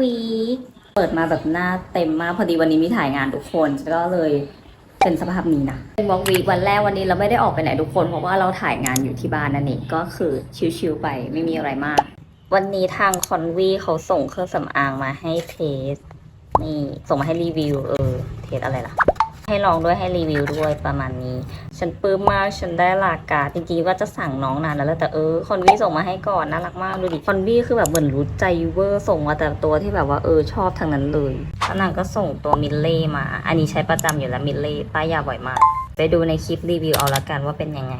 วีคเปิดมาแบบหน้าเต็มมากพอดีวันนี้มีถ่ายงานทุกคนก็เลยเป็นสภาพนี้นะ เป็นวอกวีวันแรกวันนี้เราไม่ได้ออกไปไหนทุกคน เพราะว่าเราถ่ายงานอยู่ที่บ้านนั่นเองก็คือชิลๆไปไม่มีอะไรมาก วันนี้ทางคอนวีเขาส่งเครื่องสำอางมาให้เทส นี่ส่งมาให้รีวิว เออ เทสอะไรล่ะ ให้ลองด้วยให้รีวิวด้วยประมาณนี้ ฉันปลื้มมากฉันได้ลากาจริงๆว่าจะสั่งน้องนานแล้วแต่เออคอนวีส่งมาให้ก่อนน่ารักมากดูดิคอนวีคือแบบเหมือนรู้ใจเวอร์ส่งมาแต่ตัวที่แบบว่าเออชอบทั้งนั้นเลยแล้วนางก็ส่งตัวมิลเล่มา อันนี้ใช้ประจำอยู่แล้วมิลเล่ป้ายยาบ่อยมาก ไปดูในคลิปรีวิวเอาละกันว่าเป็นยังไง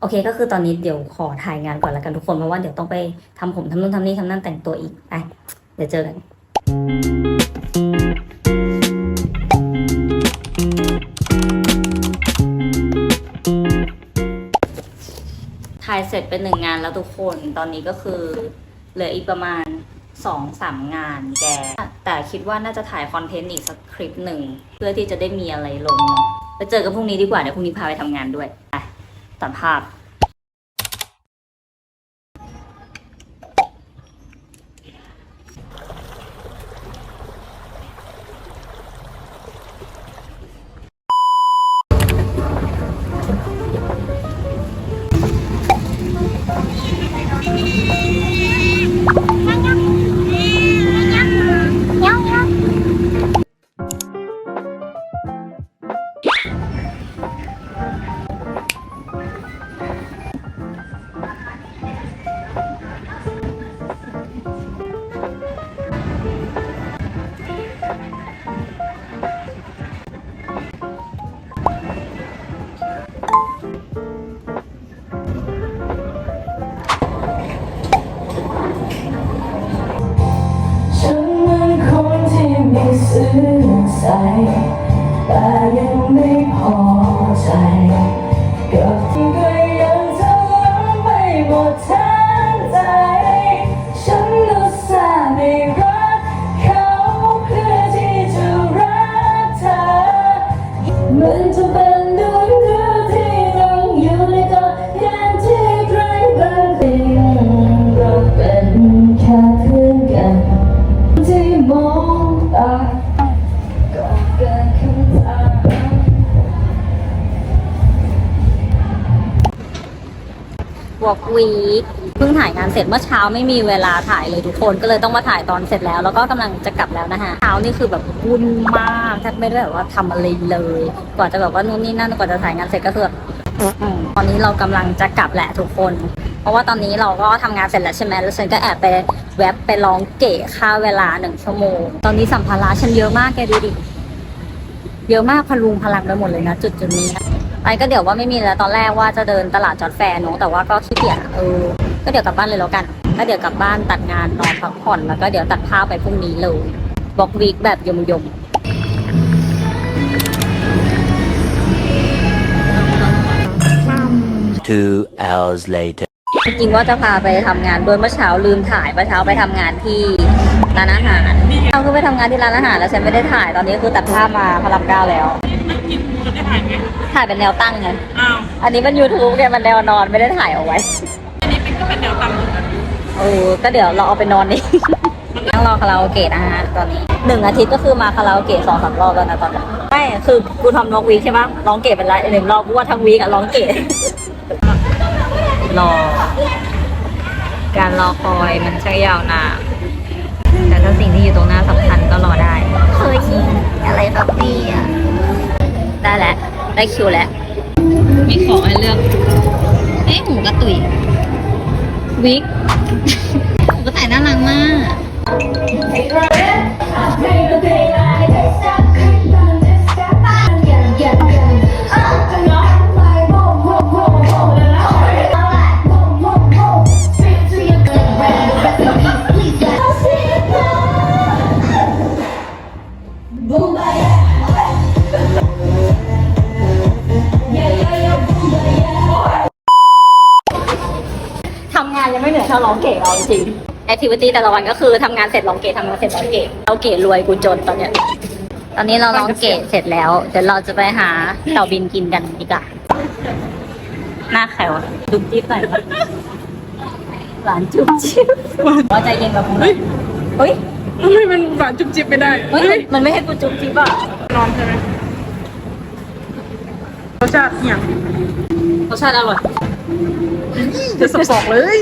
โอเคก็คือตอนนี้เดี๋ยวขอถ่ายงานก่อนละกันทุกคนเพราะว่าเดี๋ยวต้องไปทำผมทำนู่นทำนี่ทำนั่นแต่งตัวอีกไปเดี๋ยวเจอกัน ถ่ายเสร็จเป็นหนึ่งงานแล้วทุกคน ตอนนี้ก็คือเหลืออีกประมาณสองสามงานแก แต่คิดว่าน่าจะถ่ายคอนเทนต์อีกสักคลิปหนึ่ง เพื่อที่จะได้มีอะไรลงเนาะไปเจอกันพรุ่งนี้ดีกว่า เดี๋ยวพรุ่งนี้พาไปทำงานด้วย ไปตัดภาพ ซื่อสัยแต่ยังไม่พอใจ วอกวีคเพิ่งถ่ายงานเสร็จเมื่อเช้าไม่มีเวลาถ่ายเลยทุกคนก็เลยต้องมาถ่ายตอนเสร็จแล้ว แล้วก็กำลังจะกลับแล้วนะคะเช้านี่คือแบบวุ่นมากแทบไม่ได้แบบว่าทำอะไรเลย กว่าจะแบบว่านู่นนี่นั่นกว่าจะถ่ายงานเสร็จก็คือแบบอืมตอนนี้เรากำลังจะกลับแหละทุกคน เพราะว่าตอนนี้เราก็ทำงานเสร็จแล้วใช่ไหมแล้วฉันก็แอบไปแวบไปร้องเก๋ค่าเวลาหนึ่งชั่วโมง ตอนนี้สัมภาระฉันเยอะมากแกดูดิ เยอะมากพลุงพลังไปหมดเลยนะจุดจุดนี้นะ ไปก็เดี๋ยวว่าไม่มีแล้วตอนแรกว่าจะเดินตลาดจอดแฟร์เนอะแต่ว่าก็ขี้เกียจอะเออ ก็เดี๋ยวกลับบ้านเลยแล้วกันก็เดี๋ยวกลับบ้านตัดงานนอนพักผ่อนแล้วก็เดี๋ยวตัดภาพไปพรุ่งนี้เลยบล็อกวีคแบบยมยม Two hours later. ๆจริงๆว่าจะพาไปทำงานด้วยเมื่อเช้าลืมถ่ายเมื่อเช้าไปทำงานที่ร้านอาหารเราคือไปทำงานที่ร้านอาหารแล้วฉันไม่ได้ถ่ายตอนนี้คือตัดภาพมาพระรามเก้าแล้วถ่าย เป็นแนวตั้งไง อ้าวอันนี้มัน YouTube เนี่ยมันแนวนอนไม่ได้ถ่ายเอาไว้ อันนี้เป็นก็เป็นแนวตั้งเหมือนกันเออก็เดี๋ยวเราเอาไปนอนนี่นั่งรอคาราโอเกะนะฮะตอนนี้หนึ่งอาทิตย์ก็คือมาคาราโอเกะสองสามรอบแล้วนะตอนนี้ไม่คือกูทำน้องวีคใช่ไหมร้องเกะเป็นไรหนึ่งรอบกูว่าทั้งวีคอะร้องเกะรอ การรอคอยมันช่างยาวนานแต่ถ้าสิ่งที่อยู่ตรงหน้าสำคัญก็รอได้เฮ้ยอะไรครับพี่อะได้แล้ว ได้คิวแล้ว มีของให้เลือกเอ๊ะหมูกระตุยวิกหมูกระต่ายน่ารักมาก เก๋เราจริงแอคทิวิตี้แต่ละวันก็คือทำงานเสร็จร้องเก๋ทำงานเสร็จร้องเก๋เราเก๋รวยกูจนตอนเนี้ย ตอนนี้เราร้องเก๋เสร็จแล้ว เดี๋ยวเราจะไปหาเต่าบินกินกันดีกว่าหน้าแขวอะจุ๊บจิ๊บหน่อยปะหลานจุ๊บจิ๊บว่าใจเย็นกับผมหน่อยเฮ้ยทำไมมันหวานจุ๊บจิ๊บไม่ได้เฮ้ยมันไม่ให้กูจุ๊บจิ๊บอะร้อนใช่ไหมรสชาติอย่างรสชาติอร่อยจะสับสอกเลย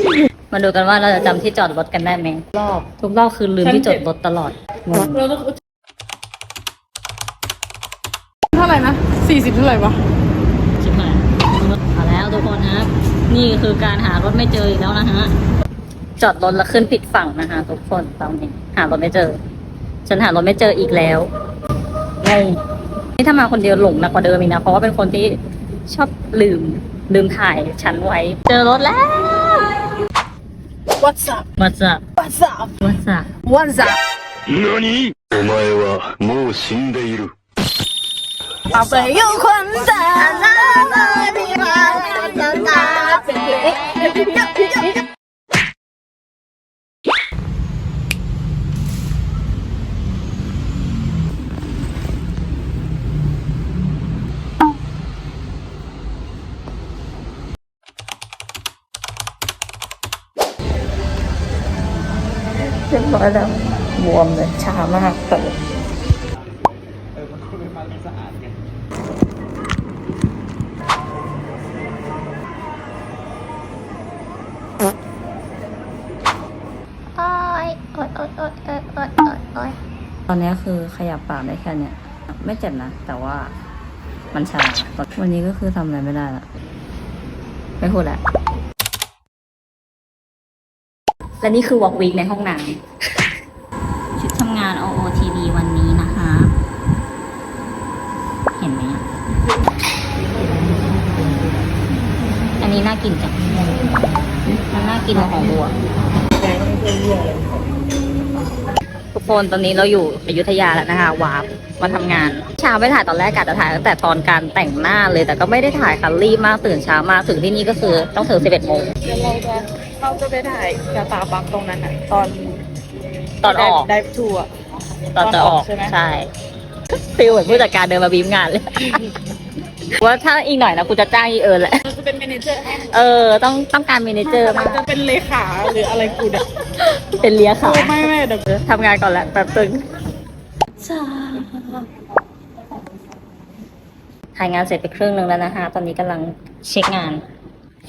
มาดูกันว่าเราจะจำที่จอดรถกันได้ไหมรอบทุกรอบคือลืมที่จอดรถตลอดงงเราต้องเท่าไหร่นะสี่สิบเท่าไหร่วะชิบหายเอาแล้วทุกคนนะครับ นี่คือการหารถไม่เจออีกแล้วนะฮะ จอดรถแล้วขึ้นผิดฝั่งนะฮะทุกคนตอนนี้หารถไม่เจอ ฉันหารถไม่เจออีกแล้วงงนี่ถ้ามาคนเดียวหลงหนักกว่าเดิมอีกนะ เพราะว่าเป็นคนที่ชอบลืมลืมถ่ายฉันไว้ เจอรถแล้ว What's up What's up What's up What's up What's up 何お前はもう死んでいる。宝贝有困难，那么的话，那那เ รียบร้อยแล้วบวมเลยช้ามากเปิดตอนนี้คือขยับปากได้แค่เนี้ยไม่เจ็บนะ แต่ว่ามันชาวันนี้ก็คือทำอะไรไม่ได้ละไม่พูดละ และนี่คือวอล์กวีคในห้องน้ำชุดทำงาน OOTD วันนี้นะคะ เห็นไหมอะอันนี้น่ากินจังมันน่ากินกว่าของบัวทุกคนตอนนี้เราอยู่อยุธยาแล้วนะคะวาร์ปมาทำงานเช้าไม่ถ่ายตอนแรกกะจะถ่ายตั้งแต่ตอนการแต่งหน้าเลยแต่ก็ไม่ได้ถ่ายค่ะรีบมากตื่นเช้ามาถึงที่นี่ก็คือต้องถึง11โมง เราจะไปถ่ายกาตาบักตรงนั้นอะ ตอนตอนออก ได้ทัวร์ ตอนจะออกใช่ไหม ใช่ฟิลเหมือนผู้จัดการเดินมาบีมงานเลย ว่าถ้าอีกหน่อยนะกูจะจ้างอีเอิญแหละ เราจะเป็นเมเนเจอร์ให้เออ ต้องต้องการเมเนเจอร์มากจะเป็นเลขาหรืออะไรกูเนี่ยเป็นเลียขาโอ้ไม่ไม่เดี๋ยว ทำงานก่อนแหละแป๊บตึงถ่ายงานเสร็จไปครึ่งหนึ่งแล้วนะคะ ตอนนี้กำลังเช็คงาน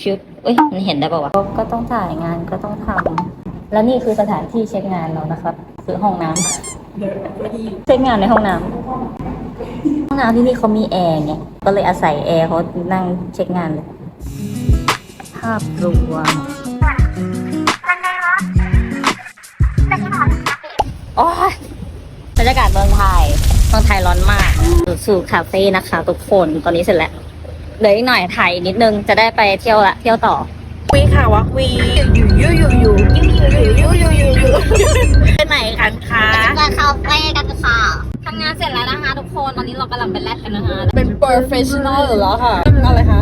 ชุดเอ้ยมันเห็นได้ป่าวะก็ต้องถ่ายงานก็ต้องทำแล้วนี่คือสถานที่เช็คงานเรานะครับ คือห้องน้ำเช็คงานในห้องน้ำห้องน้ำที่นี่เขามีแอร์ไงก็เลยอาศัยแอร์เขานั่งเช็คงานเลยภาพรวมโอ้ยบรรยากาศเมืองไทยเมืองไทยร้อนมากสู่คาเฟ่นะคะทุกคนตอนนี้เสร็จแล้ว เหลืออีกหน่อยถ่ายอีกนิดนึงจะได้ไปเที่ยวละเที่ยวต่อ วีค่ะวักวีอยู่อยู่อยู่อยู่อยู่อยู่อยู่อยู่อยู่อยู่ไปไหนกันคะไปคาเฟ่กันค่ะทำงานเสร็จแล้วนะคะทุกคนตอนนี้เรากำลังไปแลกกันนะคะเป็น professional เหรอค่ะอะไรคะ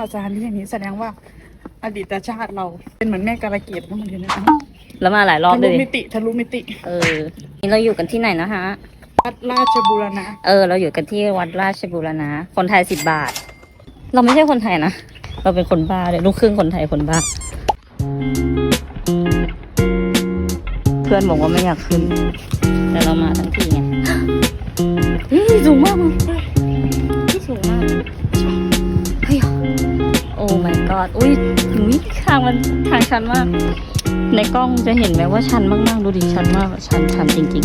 เราได้มาจานที่อย่างนี้แสดงว่าอดีตชาติเราเป็นเหมือนแม่การะเกดนั่นเองนะแล้วมาหลายรอบทะเลลุย มิติทะลุมิติ เออ นี่เราอยู่กันที่ไหนนะฮะ วัดราชบูรณะเออ เราอยู่กันที่วัดราชบูรณะ คนไทยสิบบาท เราไม่ใช่คนไทยนะ เราเป็นคนบ้าเลยลูกครึ่งคนไทยคนบ้า เพื่อนบอกว่าไม่อยากขึ้น แต่เรามาทั้งทีไงเฮ้ยสูงมากมึงสูงมากเฮ้ยโอ้ my god อุ้ยหุยทางมันทางชันมาก ในกล้องจะเห็นไหมว่าชันมากๆ ดูดิชันมากชันชันจริง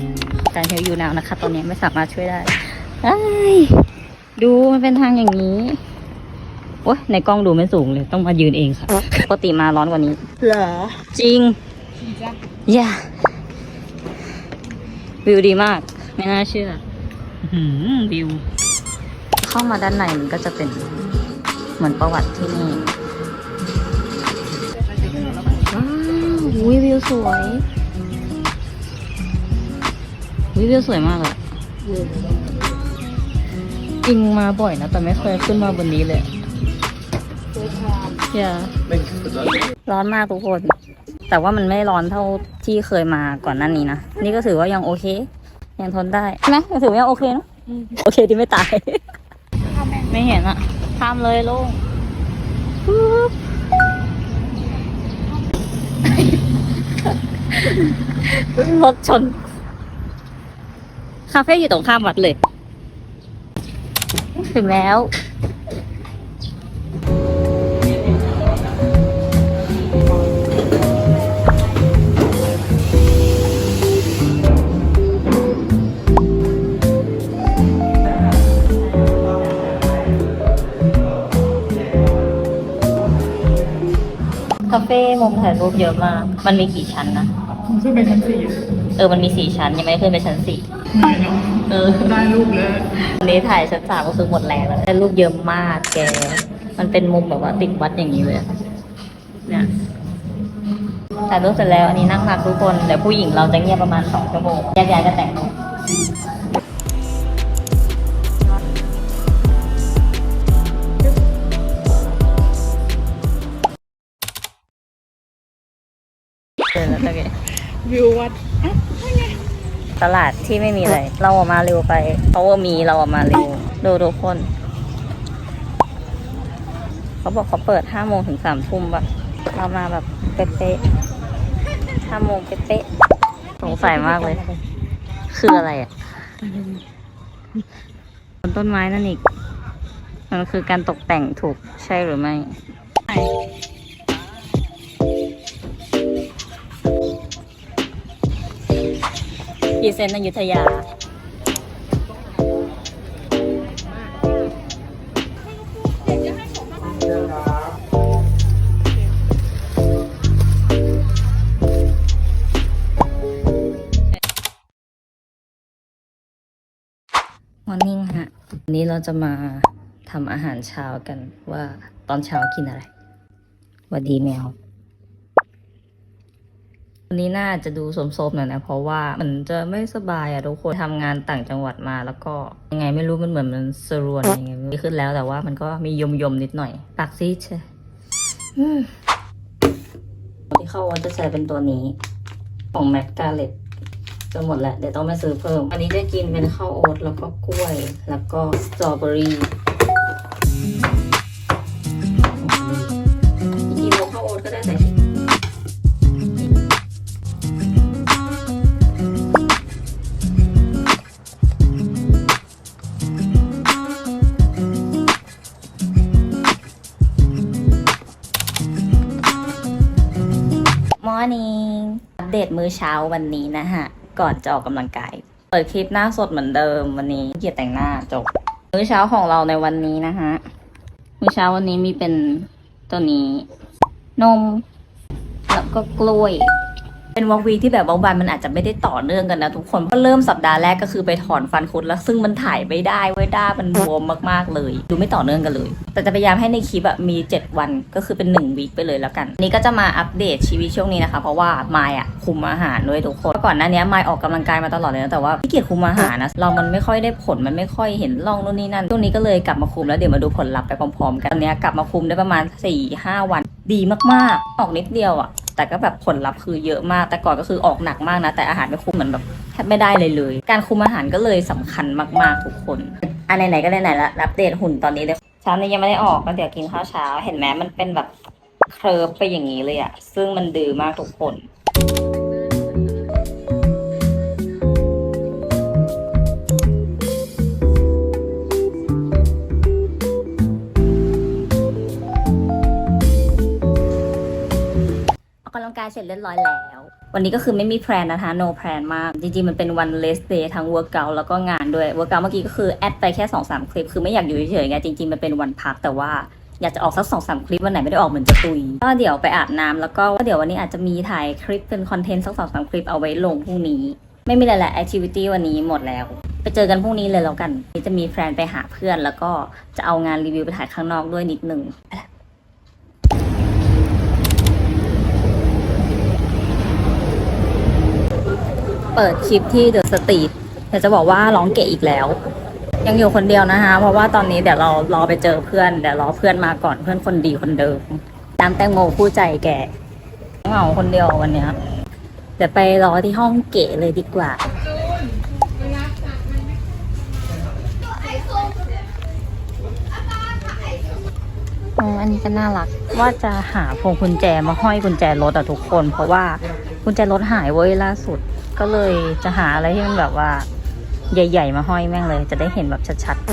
ๆการเฮลอยู่นาวนะคะตอนนี้ไม่สามารถช่วยได้เอ้ยดูมันเป็นทางอย่างนี้โอ้ยในกล้องดูไม่สูงเลย ต้องมายืนเองค่ะ ปกติมาร้อนกว่านี้ เหรอ จริงอย่าวิวดีมาก ไม่น่าเชื่ออื้อหือวิว เข้ามาด้านในมันก็จะเป็น เหมือนประวัติที่นี่ว้าวอุ๊ยวิวสวยอุ๊ยวิวสวยมากเลยอิงมาบ่อยนะ แต่ไม่เคยขึ้นมาบนนี้เลยอย่าร้อนมากทุกคน แต่ว่ามันไม่ร้อนเท่าที่เคยมาก่อนหน้านี้นะ นี่ก็ถือว่ายังโอเค ยังทนได้ใช่ไหมยังถือว่ายังโอเคเนอะโอเคที่ไม่ตาย ไม่เห็นอะ ข้ามเลยลุงปุ๊บรถชน คาเฟ่อยู่ตรงข้ามวัดเลย ถึงแล้ว คาเฟ่มุมถ่ายรูปเยอะมาก มันมีกี่ชั้นนะ ผมขึ้นไปชั้นสี่เออ มันมีสี่ชั้นยังไม่ขึ้นไปชั้นสี่ เหนื่อยเนาะเออ ได้รูปแล้ววันนี้ถ่ายชั้นสามก็คือหมดแรงแล้วได้รูปเยอะมากแก มันเป็นมุมแบบว่าติดวัดอย่างนี้เลยอะเนี่ยถ่ายรูปเสร็จแล้วอันนี้นั่งพักทุกคน เดี๋ยวผู้หญิงเราจะเงียบประมาณสองชั่วโมงแยกย้ายกันแต่งตัว ตลาดที่ไม่มีอะไร เราออกมาเร็วไปเพราะว่ามีเราออกมาเร็วดูทุกคน เขาบอกเขาเปิดห้าโมงถึงสามทุ่มปะเรามาแบบเป๊ะๆห้าโมงเป๊ะๆสงสัยมากเลย คืออะไรอะบนต้นไม้นั่นอีก มันคือการตกแต่งถูกใช่หรือไม่ อีเซนต์อยุธยา มอร์นิ่งฮะวันนี้เราจะมาทำอาหารเช้ากันว่าตอนเช้ากินอะไรวัสดีแมว วันนี้น่าจะดูสมๆหน่อยนะเพราะว่ามันจะไม่สบายอะทุกคนทำงานต่างจังหวัดมา แล้วก็ยังไงไม่รู้มันเหมือนมันสรวนยังไงไม่รู้ดีขึ้นแล้วแต่ว่ามันก็มียมยมๆนิดหน่อยปากซีดใช่อืมที่เข้าวันจะใช้เป็นตัวนี้ ของแม c กาเลตจะหมดแหละเดี๋ยวต้องไปซื้อเพิ่ม อันนี้จะกินเป็นข้าวโอ๊ตแล้วก็กล้วย แล้วก็สตรอเบอรี่ มื้อเช้าวันนี้นะฮะ ก่อนจะออกกำลังกาย เปิดคลิปหน้าสดเหมือนเดิมวันนี้เกียรแต่งหน้าจบ มื้อเช้าของเราในวันนี้นะฮะ มื้อเช้าวันนี้มีเป็นตัวนี้ นม แล้วก็กล้วย เป็นวอล์กวีที่แบบบางวันมันอาจจะไม่ได้ต่อเนื่องกันนะทุกคนก็เริ่มสัปดาห์แรกก็คือไปถอนฟันคุดแล้วซึ่งมันถ่ายไม่ได้ไว้ยด้ามันบวมมากๆเลย ดูไม่ต่อเนื่องกันเลย แต่จะพยายามให้ในคลิปอะมี 7 วันก็คือเป็น1วีคไปเลยแล้วกันนี้ก็จะมาอัปเดตชีวิตช่วงนี้นะคะ เพราะว่าไมายอะคุมอาหารด้วยทุกคนก่อนหน้านี้ไมาออกกำลังกายมาตลอดเลยนะแต่ว่าพี่เกียจคุมอาหารนะเรามันไม่ค่อยได้ผลมันไม่ค่อยเห็นร่องนู่นนี่นั่นช่วงนี้ก็เลยกลับมาคุมแล้วเดี๋ยวมาดูผลลัพธ์ไปพร้อม ๆ กันตอนนี้กลับมาคุมได้ประมาณ4-5วันดีมากๆ ออกนิดเดียวอะ แต่ก็แบบผลลัพธ์คือเยอะมาก แต่ก่อนก็คือออกหนักมากนะ แต่อาหารไม่คุมเหมือนแบบแทบไม่ได้เลยเลย การคุมอาหารก็เลยสำคัญมากๆทุกคนอันไหนๆก็ไหนๆละอัปเดตหุ่นตอนนี้เลยเช้านี้ยังไม่ได้ออกก็เดี๋ยวกินข้าวเช้า เห็นไหมมันเป็นแบบเคลิร์ฟไปอย่างนี้เลยอะซึ่งมันดื้อมากทุกคน ร็จเรียบร้อยแล้ว วันนี้ก็คือไม่มีแพลนนะคะ no plan มาก จริงๆ มันเป็นวัน rest day ทั้ง workout แล้วก็งานด้วย workout เมื่อกี้ก็คือแอดไปแค่2อสคลิป คือไม่อยากอยู่เฉยๆไงจริงๆ มันเป็นวันพักแต่ว่าอยากจะออกสัก2องสคลิปวันไหนไม่ได้ออกเหมือนจะตุย ก็เดี๋ยวไปอาบน้ำแล้วก็เดี๋ยววันนี้อาจจะมีถ่ายคลิปเป็นคอนเทนต์สักสองสามคลิปเอาไว้ลงพรุ่งนี้ ไม่มีอะไรแหละ activity วันนี้หมดแล้ว ไปเจอกันพรุ่งนี้เลยแล้วกันนี่จะมีแพลนไปหาเพื่อน แล้วก็จะเอางานรีวิวไปถ่ายข้างนอกด้วยนิดนึง เปิดคลิปที่เดอะสตรีทอยากจะบอกว่าร้องเก๋อีกแล้ว ยังอยู่คนเดียวนะคะ เพราะว่าตอนนี้เดี๋ยวเรารอไปเจอเพื่อนเดี๋ยวรอเพื่อนมาก่อนเพื่อนคนดีคนเดิมน้ำแตงโมคู่ใจแกเหงาคนเดียววันเนี้ยเดี๋ยวไปรอที่ห้องเก๋เลยดีกว่าอืมอันนี้ก็น่ารักว่าจะหาพวงกุญแจมาห้อยกุญแจรถอะทุกคน เพราะว่ากุญแจรถหายเว้ยล่าสุด ก็เลยจะหาอะไรที่มันแบบว่า ใหญ่ ๆ มาห้อยแม่งเลย จะได้เห็นแบบชัดๆ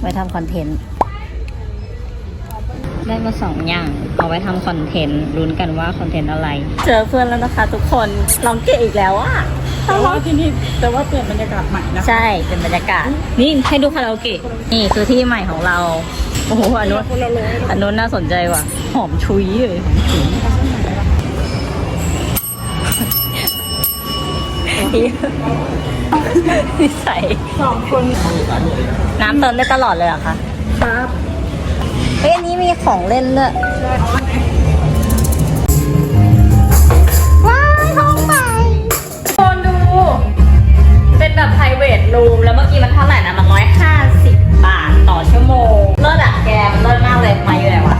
ไว้ทำคอนเทนต์ได้มาสองอย่าง เอาไว้ทำคอนเทนต์ลุ้นกันว่าคอนเทนต์อะไร เจอเพื่อนแล้วนะคะทุกคนลองเก๋อีกแล้วอะแต่ว่าที่นี่แต่ว่าเปลี่ยนบรรยากาศใหม่นะใช่เป็นบรรยากาศ นี่ให้ดูคาราโอเกะนี่คือที่ใหม่ของเรา โอ้โหอันนู้นคนละโลอันนู้นน่าสนใจว่ะ หอมชุยเลยหอมชุยนิสัยสองคน น้ำเติมได้ตลอดเลยเหรอะคะ ครับ เฮ้ย อันนี้มีของเล่นด้วยว้ายห้องใหม่คนดู เป็นแบบ private room แล้วเมื่อกี้มันเท่าไหร่นะ มันร้อยห้าสิบบาท ต่อชั่วโมงเลิศอะแกมันเลิศมากเลยมาอยู่ไหนวะ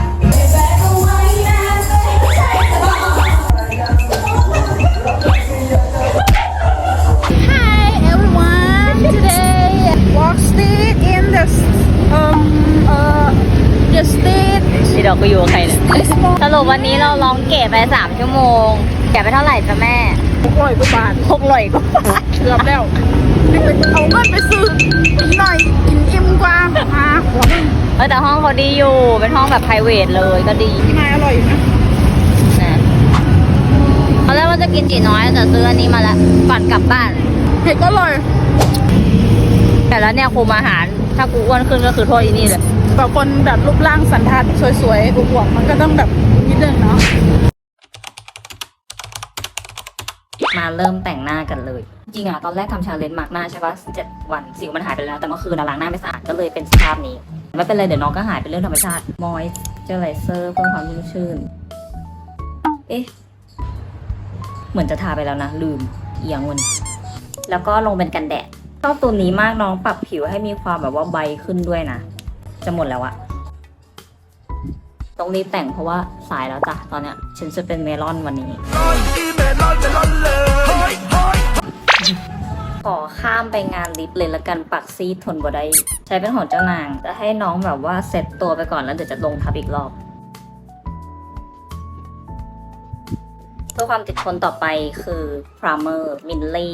Hi everyone today walk street in the um uh the street นี่เราก็อยู่กับใครเนี่ยสรุปวันนี้เราลองเก็บไปสามชั่วโมงเก็บไปเท่าไหร่จ้ะแม่หกร้อยกว่าบาทหกร้อยก็เกือบแล้วเอาเงินไปซื้ออีกหน่อยกินอิ่ม กว่ามาหัวหนึ่งเออแต่ห้องเขาดีอยู่ เป็นห้องแบบ private เลยก็ดีที่นายอร่อยอยู่นะนะตอนแรกว่าจะกินจีน้อยแต่ซื้ออันนี้มาแล้วก่อนกลับบ้าน เผ็ดก็อร่อย แต่แล้วเนี่ยคุมอาหาร ถ้ากูอ้วนขึ้นก็คือโทษอีนี่เลยแบบคนแบบรูปร่างสันทัดสวยๆอวบๆมันก็ต้องแบบนิดนึงเนาะ มาเริ่มแต่งหน้ากันเลย จริงอะตอนแรกทำชาเลนจ์มาร์กหน้าใช่ปะเจ็ดวันสิวมันหายไปแล้ว แต่เมื่อคืนอะล้างหน้าไม่สะอาดก็เลยเป็นสภาพนี้ ไม่เป็นไรเดี๋ยวน้องก็หายเป็นเรื่องธรรมชาติมอยเจอไรเซอร์เพิ่มความชุ่มชื่น เอ๊ะ เหมือนจะทาไปแล้วนะ ลืมเอียงวันแล้วก็ลงเป็นกันแดดชอบตัวนี้มากน้องปรับผิวให้มีความแบบว่าใบขึ้นด้วยนะ จะหมดแล้วอะต้องรีบแต่งเพราะว่าสายแล้วจ้ะตอนเนี้ยฉันจะเป็นเมลอนวันนี้ ขอข้ามไปงานลิฟต์เลยละกันปักซีทนบ่ได้ใช้เป็นของเจ้านางจะให้น้องแบบว่าเซ็ตตัวไปก่อนแล้วเดี๋ยวจะลงทับอีกรอบ เพื่อความติดทนต่อไปคือ primer m i n l e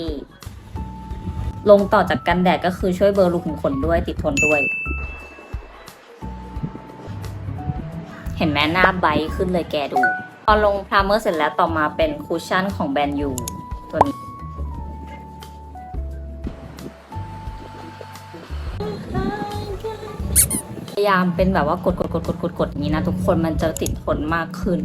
ลงต่อจากกันแดดก็คือช่วยเบลอรูขุมขนด้วยติดทนด้วย เห็นไหมหน้าไบขึ้นเลยแกดู พอลงพรามเมอร์เสร็จแล้วต่อมาเป็นคูชั่นของแบรนด์ยูตัวนี้ พยายามเป็นแบบว่ากดกดกดกดกดกดอย่างนี้นะ ทุกคนมันจะติดทนมากขึ้น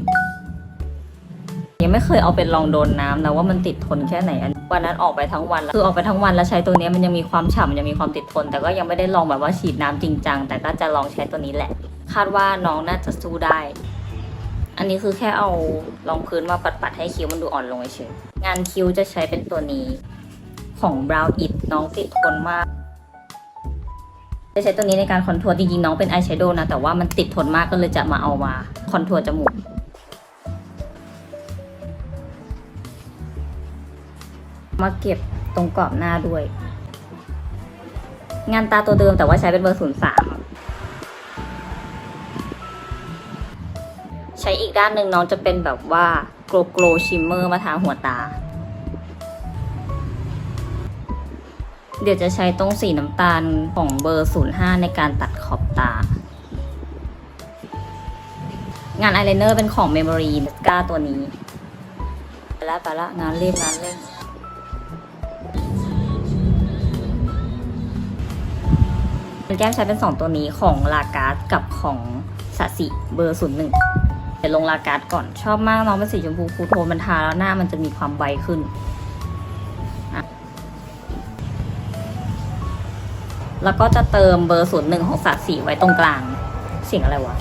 ยังไม่เคยเอาเป็นลองโดนน้ำนะว่ามันติดทนแค่ไหนอันวันนั้นออกไปทั้งวันคือออกไปทั้งวันแล้วใช้ตัวนี้มันยังมีความฉ่ำยังมีความติดทน แต่ก็ยังไม่ได้ลองแบบว่าฉีดน้ำจริงจังแต่ก็จะลองใช้ตัวนี้แหละ คาดว่าน้องน่าจะสู้ได้ อันนี้คือแค่เอารองพื้นมาปัดๆให้คิ้วมันดูอ่อนลงเฉยงานคิ้วจะใช้เป็นตัวนี้ของ Brow It น้องติดทนมาก จะใช้ตัวนี้ในการคอนทัวร์จริงๆ น้องเป็นอายแชโดว์นะ แต่ว่ามันติดทนมากก็เลยจะมาเอามาคอนทัวร์จมูกมาเก็บตรงกรอบหน้าด้วย งานตาตัวเดิมแต่ว่าใช้เป็นเบอร์ศูนย์สาม ใช้อีกด้านหนึ่งน้องจะเป็นแบบว่าโกลโกลชิมเมอร์มาทาหัวตา เดี๋ยวจะใช้ตรงสีน้ำตาลของเบอร์ 05 ในการตัดขอบตา งานอายไลเนอร์เป็นของ Memory กาตัวนี้ไปละไปละงานรีบงานเร่นแก้มใช้เป็น 2 ตัวนี้ของลาการ์ดกับของสสิเบอร์01 เดี๋ยวลงลาการ์ดก่อนชอบมากน้องเป็นสีชมพูคูโทนมันทาแล้วหน้ามันจะมีความใบขึ้น แล้วก็จะเติมเบอร์ศูนย์หนึ่งของสาสีไว้ตรงกลางเสียงอะไรวะ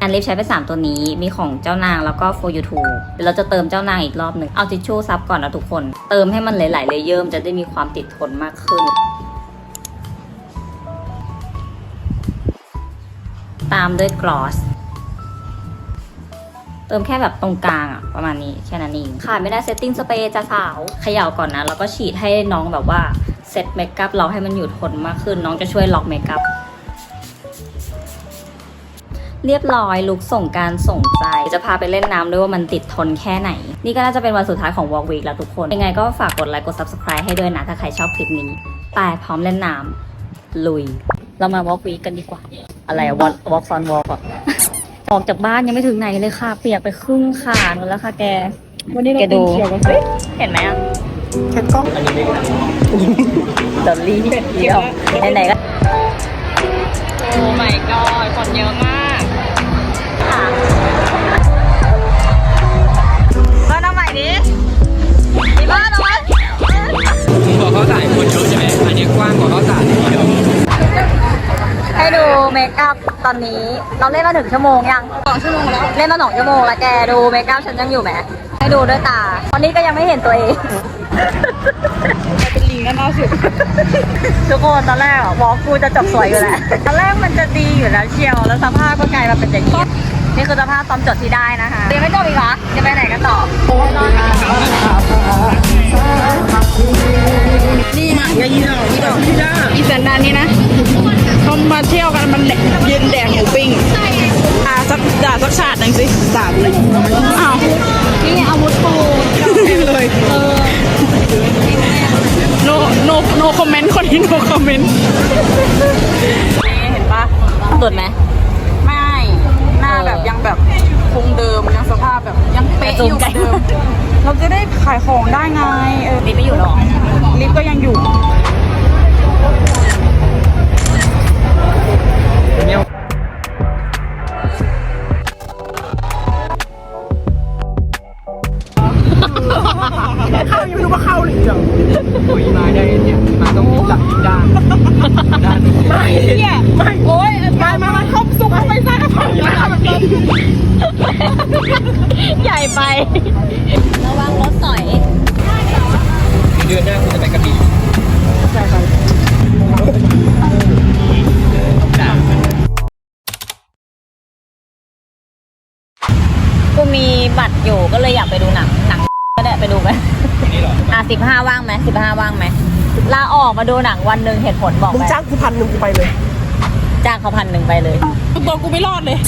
อันลิฟใช้ไป3ตัวนี้มีของเจ้านางแล้วก็ for you t o เดี๋ยวเราจะเติมเจ้านางอีกรอบหนึ่งเอาทิชชู่ซับก่อนนะทุกคน เติมให้มันหลายๆเลเยอร์มันจะได้มีความติดทนมากขึ้น ตามด้วยกลอสเติมแค่แบบตรงกลางอะประมาณนี้แค่นั้นเองขาดไม่ได้เซตติ้งสเปรย์จะสาวเขย่าก่อนนะ แล้วก็ฉีดให้น้องแบบว่าเซตเมคอัพเราให้มันอยู่ทนมากขึ้น น้องจะช่วยล็อกเมคอัพเรียบร้อยลุกส่งการส่งใจ จะพาไปเล่นน้ำด้วยว่ามันติดทนแค่ไหน นี่ก็น่าจะเป็นวันสุดท้ายของ Walk Week แล้วทุกคน ยังไงก็ฝากกดไลค์กด Subscribe ให้ด้วยนะ ถ้าใครชอบคลิปนี้ ไปพร้อมเล่นน้ำลุย เรามา Walk Week กันดีกว่า อะไรอะ Walk Walk on Walk อะออกจากบ้านยังไม่ถึงไหนเลยค่ะ เปียกไปครึ่งขาหมดแล้วค่ะแก วันนี้เราแกดูเป็นเขียวกันสิเห็นไหมอะแค่กล้องดอลลี่เดียวไหนๆก็โอ้ my god คนเยอะมากเบิ้ลเอาใหม่ดิมีบ้านเหรอผมบอกเขาถ่ายคนเยอะใช่ไหมอันนี้กว้างกว่าเขาถ่ายเยอะ ให้ดูเมคอัพตอนนี้เราเล่นมาถึงชั่วโมงยังสองชั่วโมงแล้วเล่นมาสองชั่วโมงแล้วแกดูเมคอัพฉันยังอยู่ไหมให้ดูด้วยตาตอนนี้ก็ยังไม่เห็นตัวเองเป็นลิงแล้วล่าสุดทุกคนตอนแรกอะวอลกูจะจบสวยอยู่แล้วตอนแรกมันจะดีอยู่แล้วเชียวแล้วสภาพก็กลายมาเป็นอย่างนี้นี่คือสภาพตอนจดที่ได้นะคะยังไม่จบอีกเหรอจะไปไหนกันต่อนี่มาอย่ายีดอกยีดอกยีดอกอีสันดานนี้นะ เขามาเที่ยวกันมันแดกยืนแดกหมูปิ้งอ่าสักด่าสักฉาดหนึ่งสิสามเลยอ้าวนี่อาวุธปูเลย no no no comment คนที่ no comment นี่เห็นปะสุดไหมไม่หน้าแบบยังแบบคงเดิมยังสภาพแบบยังเป๊ะอยู่เหมือนเดิม เราจะได้ขายของได้ไงเออลิฟต์ไม่อยู่หรอลิฟต์ก็ยังอยู่ รู้ว่าเข้าหรือยังคุยมาได้เนี่ยมาต้องหลักด้านด้านไม่เนี่ยไม่โอ้ยมามามาครบสุกเอาไปซะกระเพราอย่าทำแบบนี้ใหญ่ไประวังรถสอยเดือนหน้าคุณจะไปกระบี่ สิบห้าว่างไหมสิบห้าว่างไหมลาออกมาดูหนังวันหนึ่งเหตุผลบอกมึงไหมจ้างกูพันหนึ่งกูไปเลยจ้างเขาพันหนึ่งไปเลยตัวกูไม่รอดเลย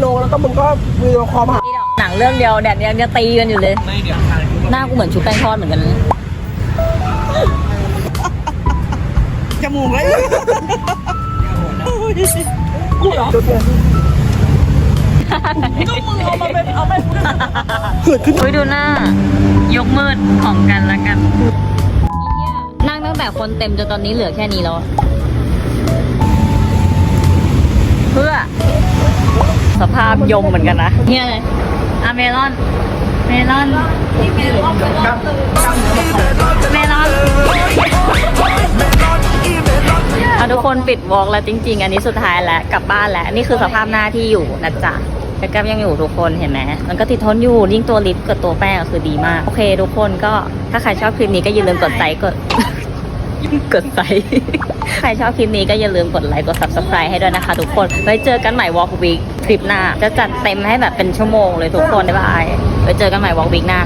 โลแล้วก็มึงก็วิดีโอคอลมาหาหนังเรื่องเดียวเนี่ยยังจะตีกันอยู่เลย ไม่เดี๋ยวทางหน้ากูเหมือนชุบแป้งทอดเหมือนกันนะจมูกเลยกูเหรอ จุดเลย ก็มึงเอามาเป็นเอาไปเกิดขึ้นคุยดูหน้า ยกมืดของกันแล้วกัน นั่งตั้งแต่คนเต็มจนตอนนี้เหลือแค่นี้แล้ว เพื่อ สภาพยมเหมือนกันนะเนี่ยเลยอะเมลอน เมลอน เมลอนเอาทุกคนปิดวอล์กแล้วจริง ๆ อันนี้สุดท้ายแล้วกลับบ้านแล้ว นี่คือสภาพหน้าที่อยู่นะจ๊ะ แต่ก็ยังอยู่ทุกคนเห็นไหมมันก็ติดทนอยู่ยิ่งตัวลิปกับตัวแป้งก็คือดีมาก โอเค ทุกคนก็ถ้าใครชอบคลิปนี้ก็อย่าลืมกดไลค์กดกดไลค์ใครชอบคลิปนี้ก็อย่าลืมกดไลค์กด subscribe ให้ด้วยนะคะ ทุกคนไว้เจอกันใหม่ Walk Week คลิปหน้า จะจัดเต็มให้แบบเป็นชั่วโมงเลยทุกคนบ๊ายบายไว้เจอกันใหม่ Walk Week หน้า